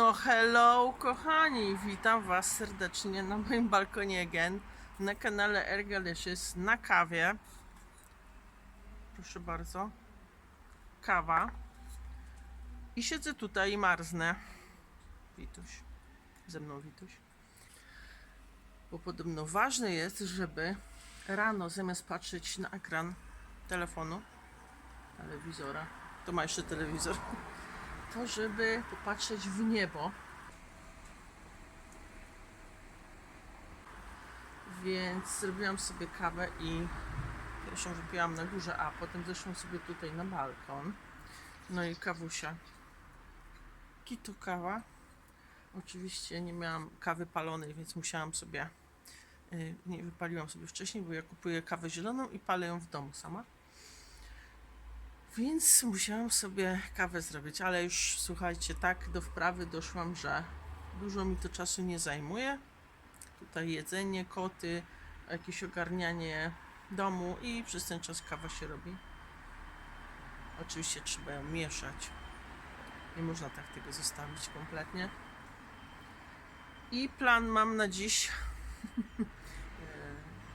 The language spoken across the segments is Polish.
No hello kochani, witam was serdecznie na moim balkonie again, na kanale Ergalicious, na kawie. Proszę bardzo. Kawa. I siedzę tutaj i marznę. Wituś. Ze mną Wituś. Bo podobno ważne jest, żeby rano zamiast patrzeć na ekran telefonu, telewizora, to ma jeszcze telewizor, to żeby popatrzeć w niebo. Więc zrobiłam sobie kawę i pierwszą wypiłam na górze, a potem zeszłam sobie tutaj na balkon. No i kawusia. Kito kawa. Oczywiście nie miałam kawy palonej, więc musiałam sobie, y, nie wypaliłam sobie wcześniej, bo ja kupuję kawę zieloną i palę ją w domu sama. Więc musiałam sobie kawę zrobić, ale już słuchajcie, tak do wprawy doszłam, że dużo mi to czasu nie zajmuje. Tutaj jedzenie, koty, jakieś ogarnianie domu i przez ten czas kawa się robi. Oczywiście trzeba ją mieszać. Nie można tak tego zostawić kompletnie. I plan mam na dziś e,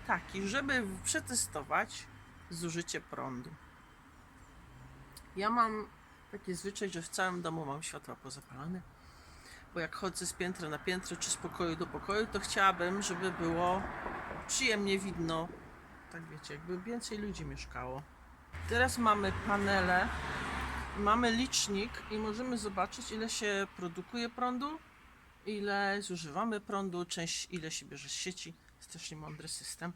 taki, żeby przetestować zużycie prądu. Ja mam taki zwyczaj, że w całym domu mam światła pozapalane. Bo jak chodzę z piętra na piętro czy z pokoju do pokoju, to chciałabym, żeby było przyjemnie widno. Tak wiecie, jakby więcej ludzi mieszkało. Teraz mamy panele, mamy licznik i możemy zobaczyć, ile się produkuje prądu, ile zużywamy prądu, część ile się bierze z sieci. Strasznie mądry system.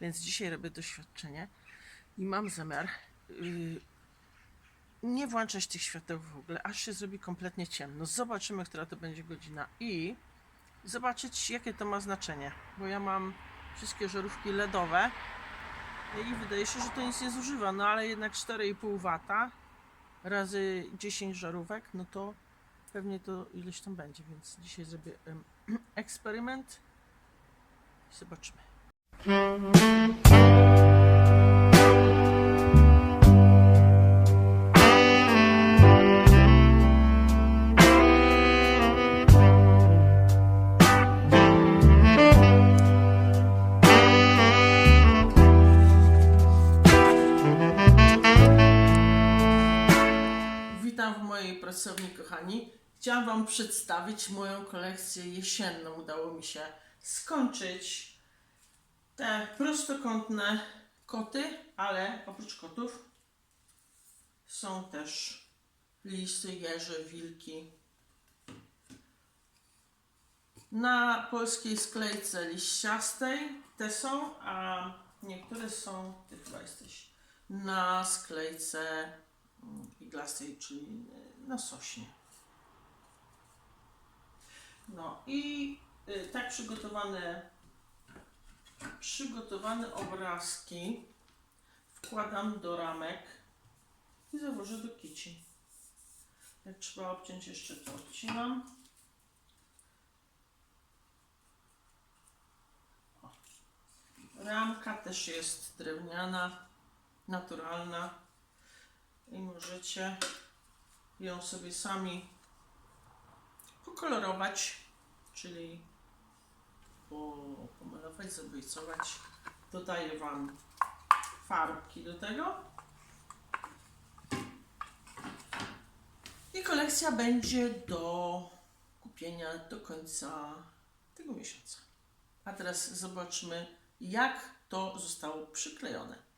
Więc dzisiaj robię doświadczenie i mam zamiar yy, nie włączać tych świateł w ogóle, aż się zrobi kompletnie ciemno. Zobaczymy, która to będzie godzina i zobaczyć, jakie to ma znaczenie. Bo ja mam wszystkie żarówki LEDowe i wydaje się, że to nic nie zużywa, no ale jednak 4,5 W razy 10 żarówek, no to pewnie to ileś tam będzie, więc dzisiaj zrobię em, eksperyment i zobaczymy. Mojej pracowni, kochani. Chciałam Wam przedstawić moją kolekcję jesienną. Udało mi się skończyć te prostokątne koty, ale oprócz kotów są też lisy, jeże, wilki. Na polskiej sklejce liściastej te są, a niektóre są, ty chyba jesteś, na sklejce iglastej, czyli y, na sośnie. No i y, tak przygotowane przygotowane obrazki wkładam do ramek i założę do kici. Jak trzeba obciąć jeszcze to odcinam. Ramka też jest drewniana, naturalna i możecie ją sobie sami pokolorować, czyli po- pomalować, zabojcować. Dodaję Wam farbki do tego. I kolekcja będzie do kupienia do końca tego miesiąca. A teraz zobaczmy, jak to zostało przyklejone.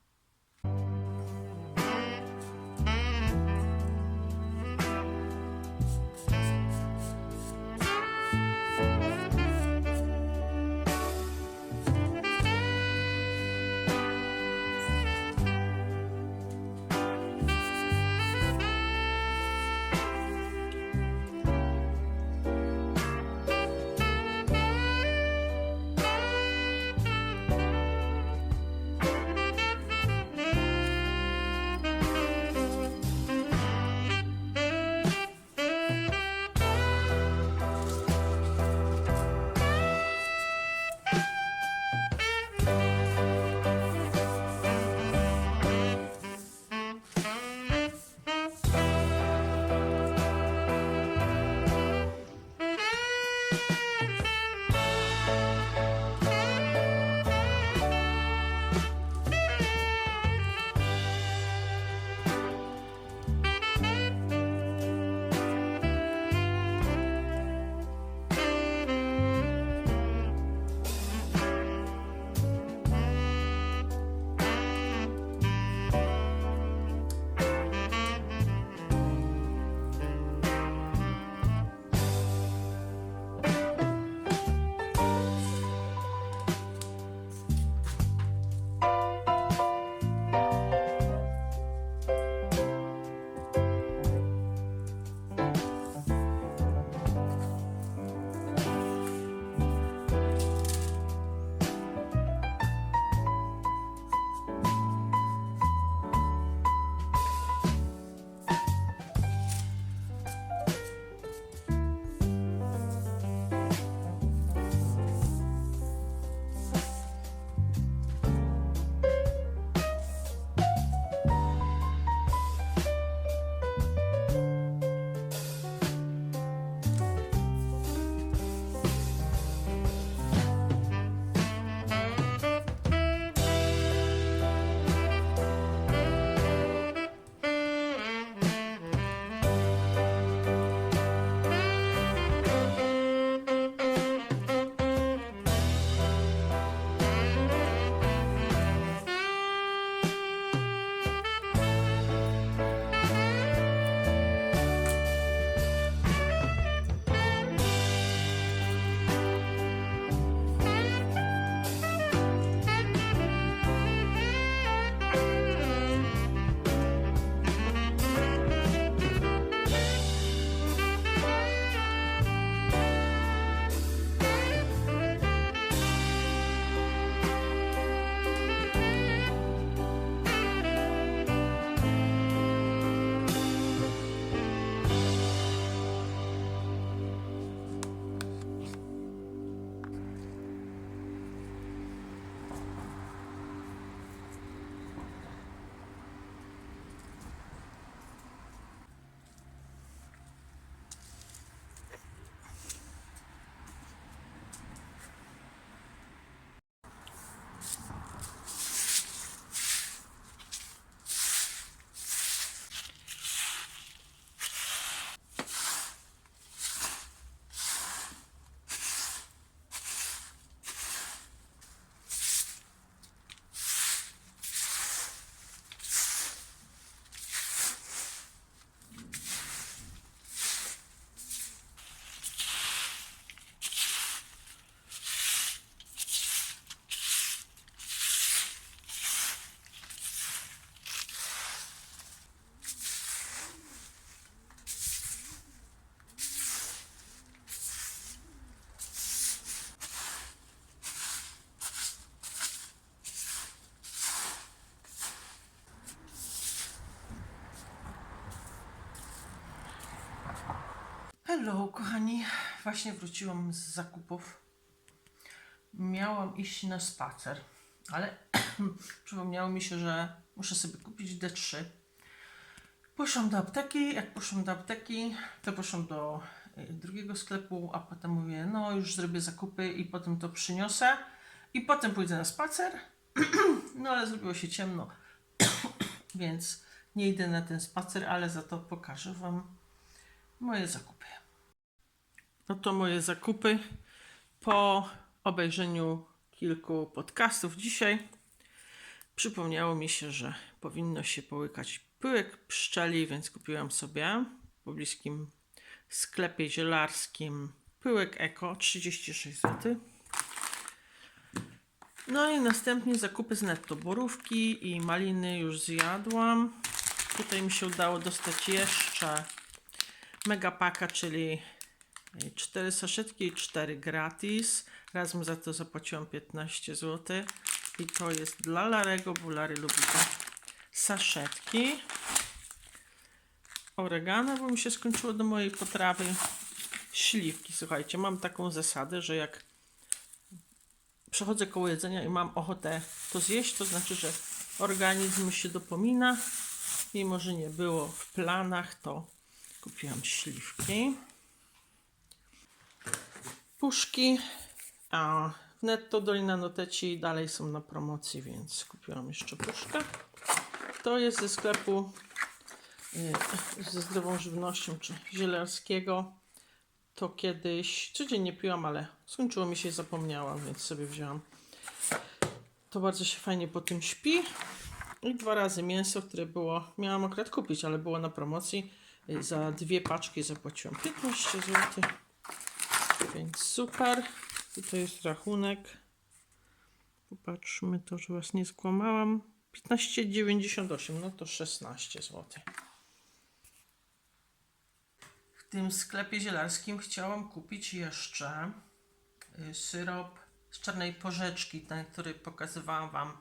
Hello, kochani. Właśnie wróciłam z zakupów. Miałam iść na spacer, ale przypomniało mi się, że muszę sobie kupić D3. Poszłam do apteki. Jak poszłam do apteki, to poszłam do y, drugiego sklepu, a potem mówię, no już zrobię zakupy i potem to przyniosę. I potem pójdę na spacer. no ale zrobiło się ciemno, więc nie idę na ten spacer, ale za to pokażę Wam moje zakupy. No to moje zakupy po obejrzeniu kilku podcastów dzisiaj przypomniało mi się, że powinno się połykać pyłek pszczeli, więc kupiłam sobie w pobliskim sklepie zielarskim pyłek Eko 36 zł. No i następnie zakupy z netto. Borówki i maliny już zjadłam. Tutaj mi się udało dostać jeszcze megapaka, czyli 4 saszetki i 4 gratis. Razem za to zapłaciłam 15 zł. I to jest dla Larego, bo Lary lubi te saszetki. Oregano, bo mi się skończyło do mojej potrawy. Śliwki, słuchajcie, mam taką zasadę, że jak przechodzę koło jedzenia i mam ochotę to zjeść, to znaczy, że organizm się dopomina. Mimo, że nie było w planach, to kupiłam śliwki. Puszki, a w netto Dolina Noteci dalej są na promocji, więc kupiłam jeszcze puszkę. To jest ze sklepu y, ze zdrową żywnością, czy zielarskiego. To kiedyś codziennie piłam, ale skończyło mi się i zapomniałam, więc sobie wzięłam. To bardzo się fajnie po tym śpi. I dwa razy mięso, które było, miałam akurat kupić, ale było na promocji. Y, Za dwie paczki zapłaciłam 15 zł. Więc super. Tutaj jest rachunek. Popatrzmy to, że was nie skłamałam. 15,98, no to 16 zł. W tym sklepie zielarskim chciałam kupić jeszcze y, syrop z czarnej porzeczki, ten, który pokazywałam Wam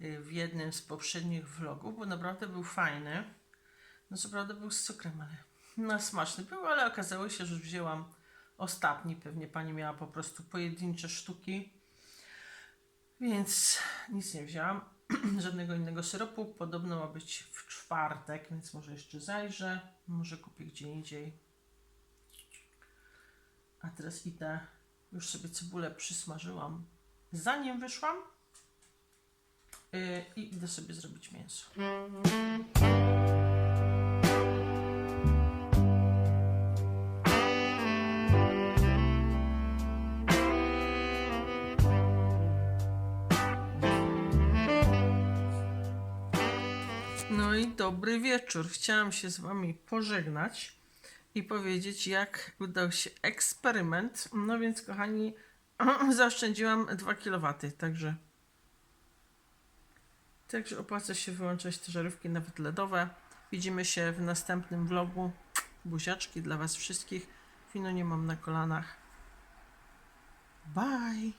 y, w jednym z poprzednich vlogów, bo naprawdę był fajny. No co prawda był z cukrem, ale no smaczny był, ale okazało się, że wzięłam ostatni. Pewnie Pani miała po prostu pojedyncze sztuki, więc nic nie wzięłam. Żadnego innego syropu. Podobno ma być w czwartek, więc może jeszcze zajrzę. Może kupię gdzie indziej. A teraz idę, już sobie cebulę przysmażyłam zanim wyszłam. Yy, I idę sobie zrobić mięso. Dobry wieczór. Chciałam się z Wami pożegnać i powiedzieć, jak udał się eksperyment. No więc, kochani, zaoszczędziłam 2 kW, także. Także opłaca się wyłączać te żarówki, nawet LEDowe. Widzimy się w następnym vlogu. Buziaczki dla Was wszystkich. Wino nie mam na kolanach. Bye!